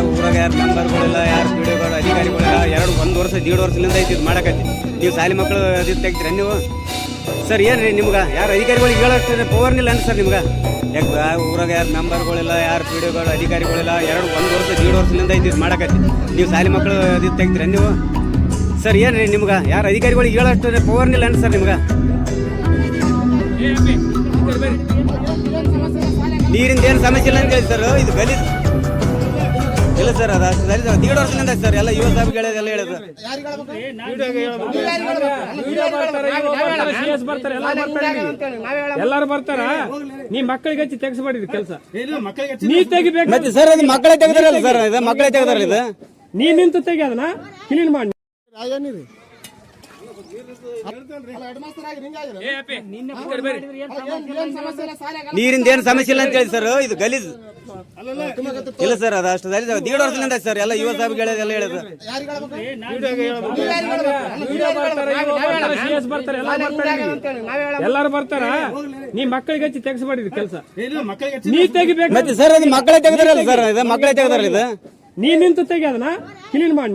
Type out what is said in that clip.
ಯಾರು ಊರಾಗ ಯಾರು ಮೆಂಬರ್ಗಳಿಲ್ಲ ಯಾರು ಪಿಡಿಗಳು ಅಧಿಕಾರಿಗಳಿಲ್ಲ ಎರಡು ಒಂದು ವರ್ಷ, ದೀಡ್ ವರ್ಷದಿಂದ ಐತಿ ಇದು ಮಾಡಕತ್ತಿ. ನೀವು ಶಾಲೆ ಮಕ್ಕಳು ಅದು ತೆಗಿತೀರ ನೀವು? ಸರ್ ಏನು ರೀ ನಿಮ್ಗೆ? ಯಾರು ಅಧಿಕಾರಿಗಳಿಗೆ ಹೇಳೋಷ್ಟು ಪವರ್ನಿಲ್ಲ ಅಂತ ಸರ್ ನಿಮ್ಗೆ? ಯಾಕೆ ಊರಾಗ ಯಾರು ಮೆಂಬರ್ಗಳಿಲ್ಲ ಯಾರು ಪಿಡಿಗಳು ಅಧಿಕಾರಿಗಳಿಲ್ಲ ಎರಡು ಒಂದು ವರ್ಷ, ದೀಡ್ ವರ್ಷದಿಂದ ಐತಿ ಇದು ಮಾಡಕತ್ತಿ. ನೀವು ಶಾಲೆ ಮಕ್ಕಳು ಅದು ತೆಗಿತೀರ ನೀವು? ಸರ್ ಏನು ರೀ ನಿಮ್ಗೆ? ಯಾರು ಅಧಿಕಾರಿಗಳಿಗೆ ಹೇಳೋಷ್ಟು ಪವರ್ನಿಲ್ಲ ಅಂತ ಸರ್ ನಿಮ್ಗೆ? ನೀರಿಂದ ಏನು ಸಮಸ್ಯೆ ಇಲ್ಲ ಅಂತ ಹೇಳಿ ಸರ್, ಇದು ಗಲೀಜು. ಇಲ್ಲ ಸರ್ ಅದು ಸರಿ ಸರ್ ದೀಡ್ ವರ್ಷದಿಂದ ಸರ್ ಎಲ್ಲ ಯುವ ಸಾಹೇಬ್ ಹೇಳೋದೆಲ್ಲ ಹೇಳೋದು CS ಬರ್ತಾರೆ ಎಲ್ಲ ಬರ್ತಾರೆ ಇಲ್ಲಿ. ಎಲ್ಲಾರು ಬರ್ತಾರ? ನೀ ಮಕ್ಕಳಿಗೆ ಹಚ್ಚಿ ತೆಗಿಸ್ಬೇಡಿರಿ ಕೆಲಸ. ನೀ ತೆಗಿಬೇಕು. ಮತ್ತೆ ಸರ್ ಅದು ಮಕ್ಕಳೇ ತೆಗೆದಾರಲ್ಲ ಸರ್ ಇದು ಮಕ್ಕಳೇ ತೆಗ್ದಾರಲ್ಲ ಇದು? ನೀ ನಿಂತು ತೆಗಿ ಅದನ್ನ. ಕ್ಲೀನ್ ಮಾಡಿ. ನೀರಿಂದ ಏನು ಸಮಸ್ಯೆ ಇಲ್ಲ ಅಂತ ಹೇಳಿ ಸರ್ ಇದು ಗಲೀಜ್. ಇಲ್ಲ ಸರ್ ಅದು ಅಷ್ಟು ದೀಡ್ ವರ್ಷದಿಂದ ಸರ್. ಎಲ್ಲ ಯುವ ಸಾಹೇಬ್ ಹೇಳೋದು ಎಲ್ಲ ಬರ್ತಾರೆ ಇಲ್ಲಿ. ಎಲ್ಲಾರು ಬರ್ತಾರ ನೀ ಮಕ್ಕಳಿಗೆ ಹಚ್ಚಿ ತೆಗಿಸ್ಬೇಡಿರಿ ಕೆಲಸ ನೀ ತೆಗಿಬೇಕು ಮತ್ತೆ ಸರ್ ಅದು ಮಕ್ಕಳೇ ತೆಗ್ದಾರಲ್ಲ ಸರ್ ಇದು ಮಕ್ಕಳೇ ತೆಗೆದಾರ ಇದು. ನೀ ನಿಂತು ತೆಗಿ ಅದನ್ನ. ಕ್ಲೀನ್ ಮಾಡಿ.